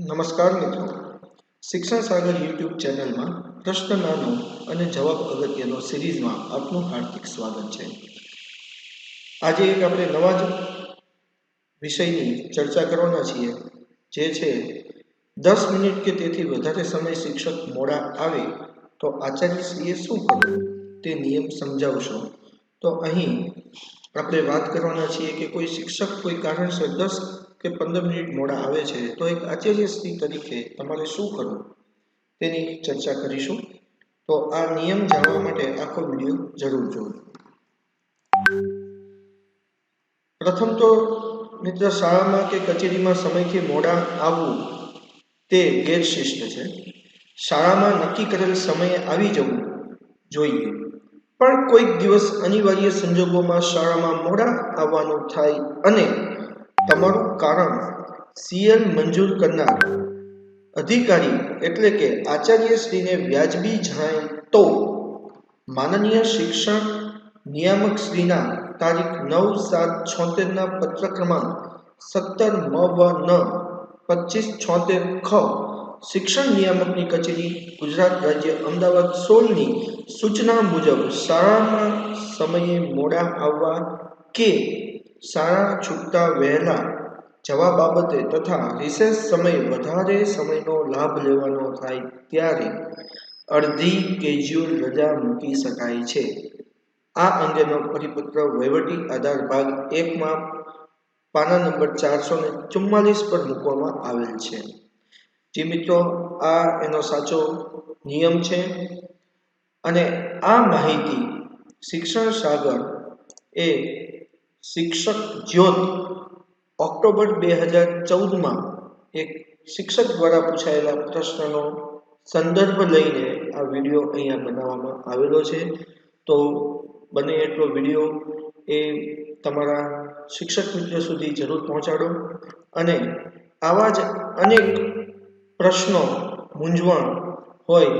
નમસ્કાર મિત્રો. શિક્ષણ સાગર યુટ્યુબ ચેનલમાં પ્રશ્ન નાનો અને જવાબ અગત્યનો સિરીઝમાં આપનું હાર્દિક સ્વાગત છે. આજે એક આપણે નવા જ વિષયની ચર્ચા કરવાના છીએ, જે છે દસ મિનિટ કે તેથી વધારે સમય શિક્ષક મોડા આવે તો આચાર્યશ્રીએ શું કરવું તે નિયમ સમજાવશો. તો અહીં આપણે વાત કરવાના છીએ કે કોઈ શિક્ષક કોઈ કારણસર દસ કે પંદર મિનિટ મોડા આવે છે, તો એક આચાર્યશ્રી તરીકે તમારે શું કરવું? તેની ચર્ચા કરીશું. તો આ નિયમ જાણવા માટે આખો વીડિયો જરૂર જોવો પ્રથમ તો મિત્ર શાળામાં કે કચેરીમાં સમયથી મોડા આવવું તે ગેરશિષ્ટ છે. શાળામાં નક્કી કરેલ સમયે આવી જવું જોઈએ. પણ કોઈક દિવસ અનિવાર્ય સંજોગોમાં શાળામાં મોડા આવવાનું થાય અને તમારું કારણ સીએલ મંજૂર કરનાર અધિકારી એટલે કે આચાર્યશ્રીને વ્યાજબી જણાય તો માનનીય શિક્ષણ નિયામક શ્રીના તારીખ નવ સાત છોતેરના પત્ર ક્રમાંક સત્તર મ વ ન પચીસ છોતેર ખ શિક્ષણ નિયામકની કચેરી ગુજરાત રાજ્ય અમદાવાદ સોળની સૂચના મુજબ શાળામાં સમયે મોડા આવવા કે શાળા છૂટતા વહેલા જવા બાબતે તથા રિસેસ સમય વધારે સમયનો લાભ લેવાનો થાય ત્યારે અડધી કેજ્યુઅલ રજા મૂકી શકાય છે. આ અંગેનો પરિપત્ર વહીવટી આધાર ભાગ એકમાં પાના નંબર ચારસો ને ચુમ્માલીસ પર મૂકવામાં આવેલ છે. જે મિત્રો, આ એનો સાચો નિયમ છે અને આ માહિતી શિક્ષણ સાગર એ શિક્ષક જ્યોત ઓક્ટોબર બે હજાર ચૌદમાં એક શિક્ષક દ્વારા પૂછાયેલા પ્રશ્નનો સંદર્ભ લઈને આ વીડિયો અહીંયા બનાવવામાં આવેલો છે. તો બને એટલો વીડિયો એ તમારા શિક્ષક મિત્ર સુધી જરૂર પહોંચાડો અને આવા જ અનેક પ્રશ્નો મૂંઝવણ હોય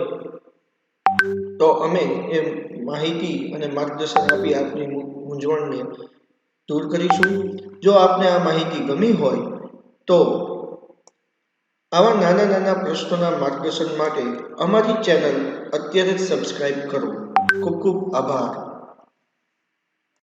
તો અમે એ માહિતી અને માર્ગદર્શન આપી આપની મૂંઝવણને દૂર કરીશું. જો આપને આ માહિતી ગમી હોય, તો આવા નાના નાના પ્રશ્નોના માર્ગદર્શન માટે અમારી ચેનલ અત્યારે જ સબસ્ક્રાઇબ કરો. ખૂબ ખૂબ આભાર.